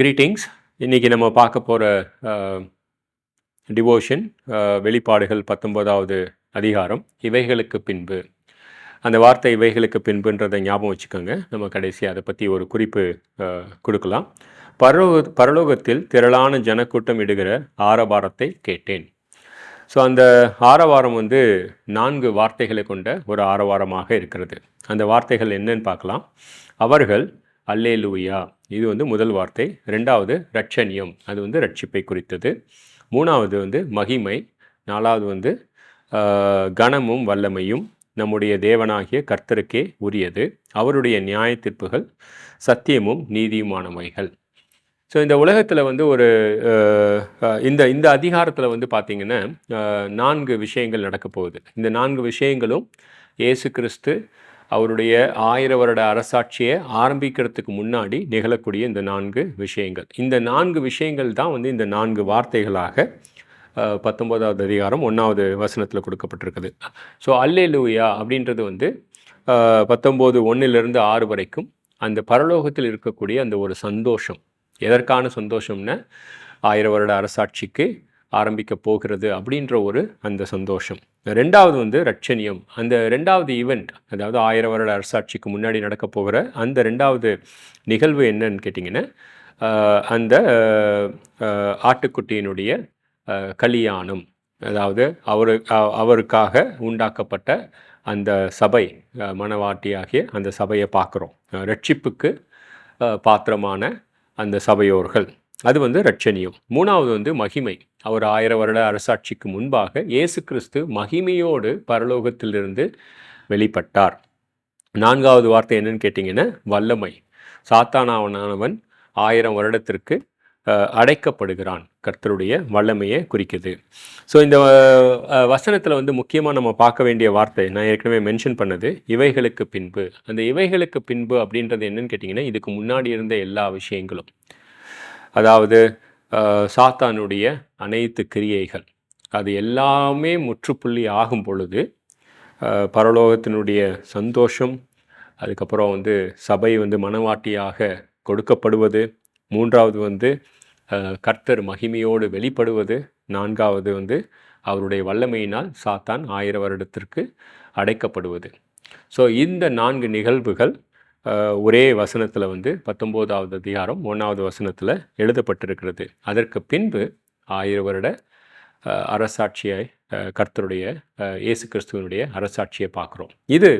Greetings இன்றைக்கி நம்ம பார்க்க போகிற டிவோஷன் வெளிப்பாடுகள் பத்தொன்பதாவது அதிகாரம் இவைகளுக்கு பின்பு. அந்த வார்த்தை இவைகளுக்கு பின்புன்றதை ஞாபகம் வச்சுக்கோங்க. நம்ம கடைசி அதை பற்றி ஒரு குறிப்பு கொடுக்கலாம். பரலோக பரலோகத்தில் திரளான ஜனக்கூட்டம் இடுகிற ஆரவாரத்தை கேட்டேன். ஸோ அந்த ஆரவாரம் வந்து நான்கு வார்த்தைகளை கொண்ட ஒரு ஆரவாரமாக இருக்கிறது. அந்த வார்த்தைகள் என்னன்னு பார்க்கலாம். அவர்கள் அல்லேலூயா. இது வந்து முதல் வார்த்தை. ரெண்டாவது ரட்சணியம் அது வந்து ரட்சிப்பை குறித்தது. மூணாவது வந்து மகிமை. நாலாவது வந்து கனமும் வல்லமையும் நம்முடைய தேவனாகிய கர்த்தருக்கே உரியது. அவருடைய நியாய தீர்ப்புகள் சத்தியமும் நீதியுமானவைகள். ஸோ இந்த உலகத்தில் வந்து ஒரு இந்த இந்த அதிகாரத்தில் வந்து பார்த்திங்கன்னா நான்கு விஷயங்கள் நடக்க போகுது. இந்த நான்கு விஷயங்களும் இயேசு கிறிஸ்து அவருடைய ஆயிர வருட அரசாட்சியை ஆரம்பிக்கிறதுக்கு முன்னாடி நிகழக்கூடிய இந்த நான்கு விஷயங்கள். இந்த நான்கு விஷயங்கள் தான் வந்து இந்த நான்கு வார்த்தைகளாக பத்தொம்போதாவது பத்தொன்பதாவது அதிகாரம் ஒன்றாவது வசனத்தில் கொடுக்கப்பட்டிருக்குது. ஸோ அல்லே லூயா அப்படின்றது வந்து பத்தொம்போது ஒன்றிலிருந்து ஆறு வரைக்கும் அந்த பரலோகத்தில் இருக்கக்கூடிய அந்த ஒரு சந்தோஷம். எதற்கான சந்தோஷம்னா ஆயிரம் வருட அரசாட்சிக்கு ஆரம்பிக்க போகிறது அப்படின்ற ஒரு அந்த சந்தோஷம். ரெண்டாவது வந்து ரட்சணியம் அந்த ரெண்டாவது ஈவெண்ட் அதாவது ஆயிரம் வருட அரசாட்சிக்கு முன்னாடி நடக்க போகிற அந்த ரெண்டாவது நிகழ்வு என்னன்னு கேட்டிங்கன்னா அந்த ஆட்டுக்குட்டியினுடைய கல்யாணம் கலியாணம். அதாவது அவரு அவருக்காக உண்டாக்கப்பட்ட அந்த சபை மனவாட்டியாகிய மணவாட்டியாகிய அந்த சபையை பார்க்குறோம். ரட்சிப்புக்கு பாத்திரமான அந்த சபையோர்கள். அது வந்து ரட்சணியம் மூணாவது வந்து மகிமை. அவர் ஆயிரம் வருட அரசாட்சிக்கு முன்பாக இயேசு கிறிஸ்து மகிமையோடு பரலோகத்திலிருந்து வெளிப்பட்டார். நான்காவது வார்த்தை என்னன்னு கேட்டிங்கன்னா வல்லமை. சாத்தானாவனானவன் ஆயிரம் வருடத்திற்கு அடைக்கப்படுகிறான். கர்த்தருடைய வல்லமையை குறிக்குது. ஸோ இந்த வசனத்தில் வந்து முக்கியமாக நம்ம பார்க்க வேண்டிய வார்த்தை நான் ஏற்கனவே மென்ஷன் பண்ணது இவைகளுக்கு பின்பு. அந்த இவைகளுக்கு பின்பு அப்படின்றது என்னன்னு கேட்டிங்கன்னா இதுக்கு முன்னாடி இருந்த எல்லா விஷயங்களும். அதாவது சாத்தானுடைய அனைத்து கிரியைகள். அது எல்லாமே முற்றுப்புள்ளி ஆகும் பொழுது பரலோகத்தினுடைய சந்தோஷம் அதுக்கப்புறம் வந்து சபை வந்து மனவாட்டியாக கொடுக்கப்படுவது மூன்றாவது வந்து கர்த்தர் மகிமையோடு வெளிப்படுவது நான்காவது வந்து அவருடைய வல்லமையினால் சாத்தான் ஆயிரம் வருடத்திற்கு அடைக்கப்படுவது. ஸோ இந்த நான்கு நிகழ்வுகள் ஒரே வசனத்தில் வந்து பத்தொம்போதாவது அதிகாரம் ஒன்றாவது வசனத்தில் எழுதப்பட்டிருக்கிறது. அதற்கு பின்பு ஆயிரம் வருட அரசாட்சியை கர்த்தருடைய இயேசு கிறிஸ்துவனுடைய அரசாட்சியை பார்க்குறோம். இது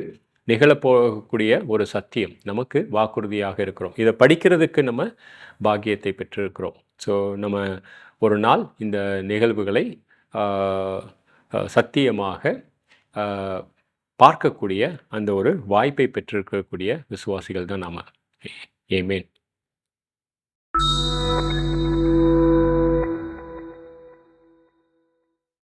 நிகழப்போகக்கூடிய ஒரு சத்தியம். நமக்கு வாக்குறுதியாக இருக்கிறோம். இதை படிக்கிறதுக்கு நம்ம பாக்கியத்தை பெற்றிருக்கிறோம். ஸோ நம்ம ஒரு நாள் இந்த நிகழ்வுகளை சத்தியமாக பார்க்கக்கூடிய அந்த ஒரு வாய்ப்பை பெற்றிருக்கக்கூடிய விசுவாசிகள் தான் நாம். ஏமேன்